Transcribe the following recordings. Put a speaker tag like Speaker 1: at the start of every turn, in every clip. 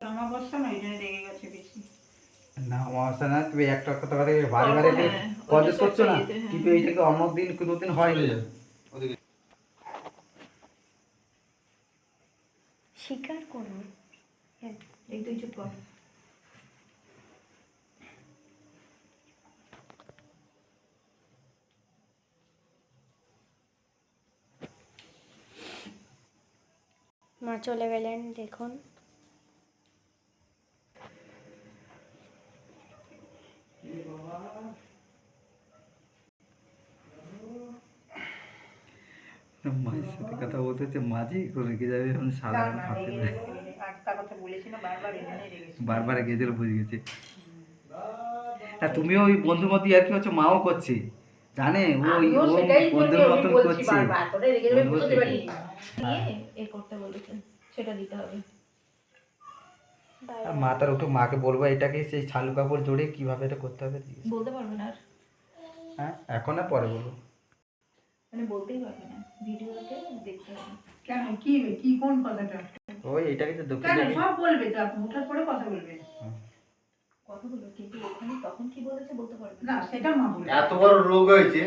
Speaker 1: অমাবস্যা না ওই জন্য রেগে গেছে বেশি।
Speaker 2: না অমাবস্যা না তুমি একটা কথা কথা বারে বারে
Speaker 1: হ্যাঁ,
Speaker 2: কলেজ করছ না
Speaker 1: ওই যে হ্যাঁ।
Speaker 2: কিন্তু এইটাকে অমুক দিন কোনো দিন হয়নি।
Speaker 3: স্বীকার করুন হ্যাঁ
Speaker 1: এই তুই চুপ কর।
Speaker 3: মা চলে গেলেন দেখুন।
Speaker 2: মায়ের সাথে কথা বলতে হচ্ছে মাঝে করে রেখে যাবে এখন সারা
Speaker 1: না,
Speaker 2: ভাবতে পারে
Speaker 1: বারবার
Speaker 2: গেছিল বুঝে গেছে। হ্যাঁ তুমিও ওই বন্ধুর মতো আর কি হচ্ছে মাও করছে। জানে ওই বন্ধুর মতন করছে।
Speaker 1: রেগে সেটা দিতে হবে।
Speaker 2: আর মা তার একটু মাকে বলব এটাকে সেই শালু কাপড় জোরে কীভাবে এটা করতে হবে
Speaker 1: বলতে পারবে না
Speaker 2: হ্যাঁ এখন না পরে বলব।
Speaker 1: মানে বলতেই পারবে না। ভিডিওতে দেখতে হবে।
Speaker 4: কেন? কি কি কোন কথাটা?
Speaker 2: ওই এটাকে তো
Speaker 4: কেন? সব বলবে তো আপনি ওঠার পরে কথা বলবে।
Speaker 1: কথাগুলো কিন্তু ওখানে তখন কি বলেছে বলতে পারবে
Speaker 4: না। সেটা মা বলবে।
Speaker 5: এত বড় রোগ হয়েছে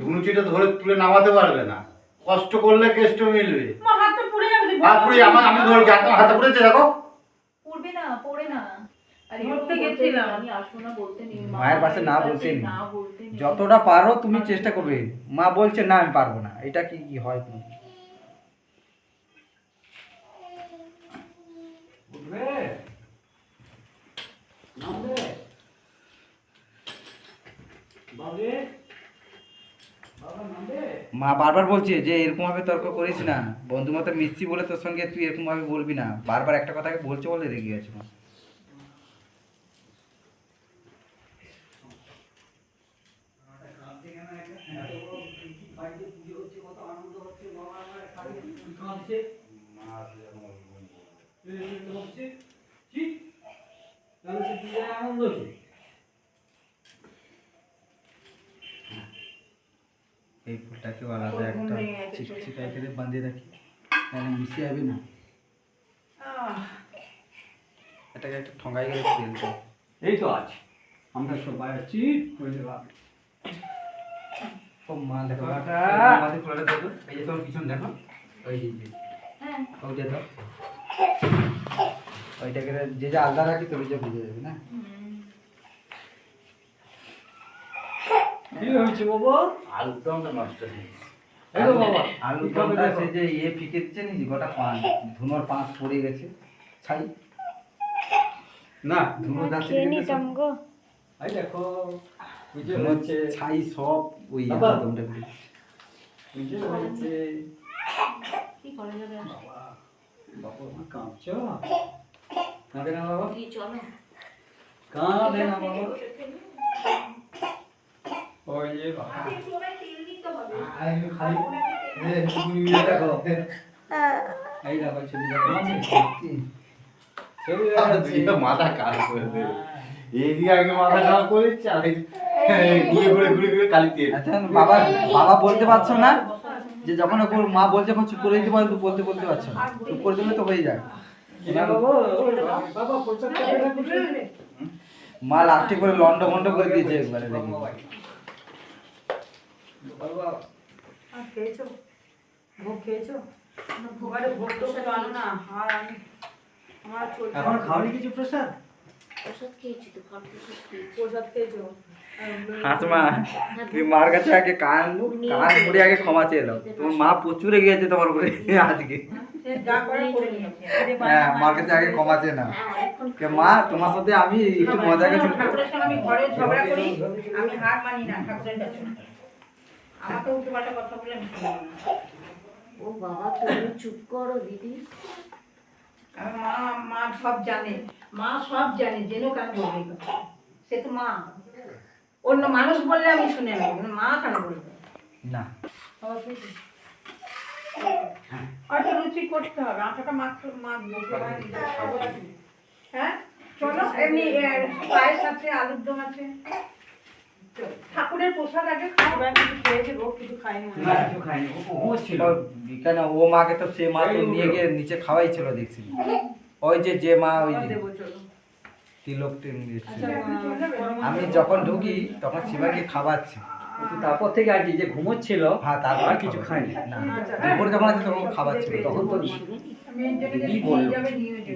Speaker 5: ধুনুচিটা ধরে তুলে নামাতে পারবে না। কষ্ট করলে কেষ্ট মিলবে।
Speaker 4: মা হাত পুড়ে যাবে
Speaker 5: আমার আমি ধরে হাতে পড়েছে দেখো
Speaker 1: পড়বে না পড়ে না আর
Speaker 4: ধরতে গেছিলাম।
Speaker 1: আমি আসব না বলতে
Speaker 2: মায়ের পাশে না
Speaker 1: কাছে
Speaker 2: বলতে যতটা পারো তুমি চেষ্টা করবে। মা বলছে না আমি পারব না। এটা কি কি হয় কোনো? মা বারবার বলছে যে এরকম ভাবে তর্ক করিস না। বন্ধু মতো মিশছি বলে তোর সঙ্গে তুই এরকম ভাবে বলবি না। বারবার একটা কথাকে বলছে বলে রেগে গেছে মা। এই ফুলটাকে আলাদা একটা চিকচিকা করে বাঁধিয়ে রাখি। তাহলে মিশে যাবে না। এটাকে একটা ঠঙ্গাই করে
Speaker 6: এই তো আছে। আমরা সবাই আছি। পারবে
Speaker 2: ও মা দেখো। আমাদের দেখো এই যে তোমার পিছন দেখো। ওই যে।
Speaker 1: হ্যাঁ
Speaker 2: দাও। ওইটাকে যে যে আলাদা রাখি তো যে বুঝে যাবে না?
Speaker 6: কি হয়েছে বাবা?
Speaker 5: নষ্ট?
Speaker 2: সে যে ইয়ে ফিকে নি গোটা পান ধুনোর পাঁচ পড়ে গেছে ছাই।
Speaker 6: না
Speaker 2: ধুনো যাচ্ছে
Speaker 6: দেখো বুঝে হচ্ছে
Speaker 2: ছাই সব ওই
Speaker 6: বুঝে হচ্ছে
Speaker 1: কি করা যাবে?
Speaker 6: বাবা কাঁদে না কাঁদে না ওই যে
Speaker 5: মাথা কাজ করে দেবে আগে মাথা খারাপ এই ঘুরে ঘুরে ঘুরে
Speaker 2: আচ্ছা বাবা বাবা বলতে পারছ না? যে যখন ওর মা বলছে এখন চুপ করে দিতে পারো তো বলতে বলতে পারছ না। চুপ করে দিলে তো হয়ে যায়।
Speaker 6: না বাবা বাবা প্রচার করে রাখো
Speaker 2: মা লাস্টে করে লন্ড ভন্ড করে দিয়েছে একবারে দেখি।
Speaker 6: এখন খাওনি কিছু প্রসাদ?
Speaker 1: ওষুধ খেয়েছি তো
Speaker 4: প্রসাদ খেয়েছো?
Speaker 2: হাসমা তুমি মার কাছে আগে কান কান মুড়ে আগে ক্ষমা চেয়ে এলো তোমার মা প্রচুর রেগে গেছে তোমার উপরে আজকে। হ্যাঁ মার কাছে আগে ক্ষমা চেয়ে নাও। কে মা তোমার সাথে আমি একটু মজা গেছি
Speaker 4: আমি ঘরে ঝগড়া করি আমি হার মানি না ঠাকুরের কাছে। আমাকে উল্টো পাল্টা কথা বলে আমি শুনব না।
Speaker 1: ও বাবা তুমি চুপ করো দিদি।
Speaker 4: মা মা সব জানে। মা সব জানে জেনেও কেন বলবে সে তো মা। অন্য মানুষ বললে আমি শুনে নেব কিন্তু মা কেন বলবে?
Speaker 2: না।
Speaker 4: খাবার খেয়েছি? আর তো রুচি করতে হবে আটাটা মাখবো নাকি? হ্যাঁ? চলো এমনি এ, পায়েস আছে আলুর দম আছে। ঠাকুরের প্রসাদ আগে খাব কিছু খেয়েছে গো কিছু খাইনি
Speaker 6: না কিছু খাইনি ও
Speaker 2: কেন ও মাকে তো সে মা তো নিয়ে গিয়ে নিচে খাওয়াই ছিল দেখছি। ওই যে যে মা ওই যে তিলক টিম দিয়েছে।
Speaker 4: আচ্ছা
Speaker 2: আমি যখন ঢুকি তখন শিবাকে খাওয়াচ্ছি।
Speaker 6: তারপর থেকে আর কি যে ঘুমোচ্ছিল
Speaker 2: হ্যাঁ তারপর
Speaker 6: আর কিছু খাইনি
Speaker 2: না
Speaker 4: আচ্ছা।
Speaker 2: দুপুরে যখন আছে তখন খাওয়াচ্ছিল।
Speaker 6: তখন তো দিদি বলল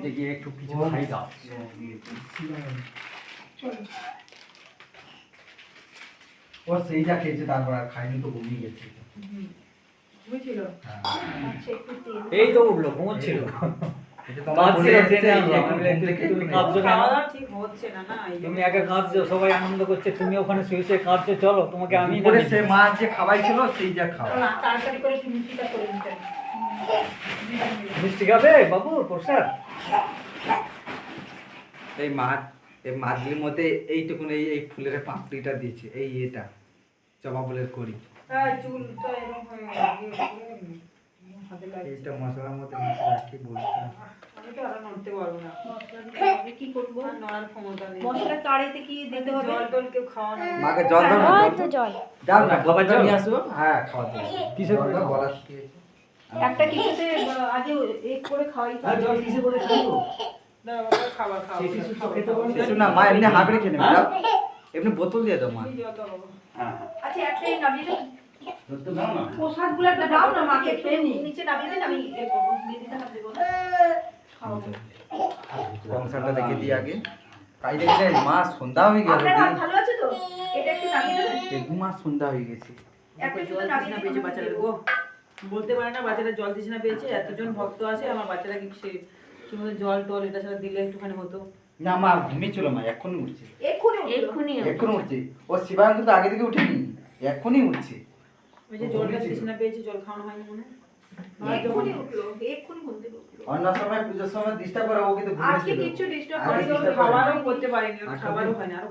Speaker 6: যে গিয়ে একটু কিছু খাই দাও।
Speaker 2: ও সেইটা খেয়েছে তারপর আর খাইনি তো ঘুমিয়ে গেছে। হ্যাঁ।
Speaker 1: আচ্ছা
Speaker 6: এই তো উঠল ঘুমোচ্ছিল।
Speaker 2: এই
Speaker 6: তুমি
Speaker 4: এই
Speaker 6: তুমি একা কাঁদছো সবাই আনন্দ করছে তুমি ওখানে শুয়ে শুয়ে কাঁদছো চলো তোমাকে আমি
Speaker 2: সে মা যে খাওয়াই ছিল সেই যা খাওয়া।
Speaker 4: তাড়াতাড়ি করে তুমি চিন্তা করে নিতে
Speaker 6: মিষ্টি খাবে? বাবু প্রসাদ?
Speaker 2: এই মাছ এই মাছগুলির মধ্যে এইটুকুন এই এই ফুলের পাপড়িটা দিয়েছে এই এটা জবা ফুলের করি
Speaker 4: হ্যাঁ চুলটা এরকম হাতে
Speaker 2: মশলার মধ্যে মিশে রাখি বলতে
Speaker 4: আমি তো আর নড়তে পারব না।
Speaker 1: মশলা কি করব?
Speaker 4: নড়ার ক্ষমতা নেই।
Speaker 1: মশলা কাড়াইতে কি দিতে হবে?
Speaker 4: জল টল কেউ খাওয়ানো
Speaker 2: মাকে জল দাও না জল
Speaker 3: জল।
Speaker 2: দাও না
Speaker 6: বাবা জল?
Speaker 2: নিয়ে আসো। হ্যাঁ খাওয়া দাও
Speaker 6: কিসের
Speaker 2: জল দাও,
Speaker 6: জল?
Speaker 2: গলা শুকিয়েছে।
Speaker 1: একটা কিছুতে আহ, আগে এক করে খাওয়াই।
Speaker 6: আর জল কিসে করে খাব?
Speaker 4: দাঁড়া বাবা, খাবার খাও
Speaker 6: শিশু তো খেতে পারবে
Speaker 2: না। মা এমনি হাঁকড়ে খেয়ে নেবে এমনি বোতল দিয়ে দাও মা।
Speaker 1: আচ্ছা দাও।
Speaker 6: ধরতে দাও না।
Speaker 4: প্রসাদগুলো একটা দাও না মাকে খেয়ে নি।
Speaker 1: নিচে নামিয়ে দিন আমি এ করব দিদিতে হাত দেবো না
Speaker 2: কংসারটা দেখে দিই আগে। কাই দেখে মা সন্ধ্যা হয়ে গেল
Speaker 1: ভালো আছে তো? এটা একটু নামিয়ে দেবেন
Speaker 2: মা সন্ধ্যা হয়ে গেছে।
Speaker 1: একটা
Speaker 7: জল
Speaker 1: নামিয়ে
Speaker 7: তৃষ্ণা পেয়েছে গো বলতে পারে না বাচ্চারা জল তৃষ্ণা পেয়েছে। এতজন ভক্ত আছে আমার বাচ্চারা কি সে জল টল এটা ছাড়া দিলে একটুখানি হতো।
Speaker 2: না মা ঘুমিয়েছিল মা। এক্ষুনি উঠছে।
Speaker 1: এক্ষুনি।
Speaker 7: এক্ষুনি
Speaker 2: এক্ষুনি উঠছে। ও শিবাঙ্গ তো আগে থেকে উঠেনি। এক্ষুনি উঠছে।
Speaker 7: ওই যে জলটা তৃষ্ণা পেয়েছে জল খাওয়ানো হয়নি মনে হয়?
Speaker 1: এক্ষুনি উঠল এক্ষুনি ঘুম থেকে উঠল।
Speaker 2: অন্য সময় পুজোর সময় ডিস্টার্ব করে ও কিন্তু
Speaker 1: আজকে
Speaker 2: ঘুমিয়েছিল
Speaker 1: কিচ্ছু ডিস্টার্ব
Speaker 2: আজকে
Speaker 1: করেনি
Speaker 2: disturb
Speaker 7: খাবারও করতে পারিনি ওর
Speaker 2: আচ্ছা,
Speaker 7: খাবারও হয়নি আরও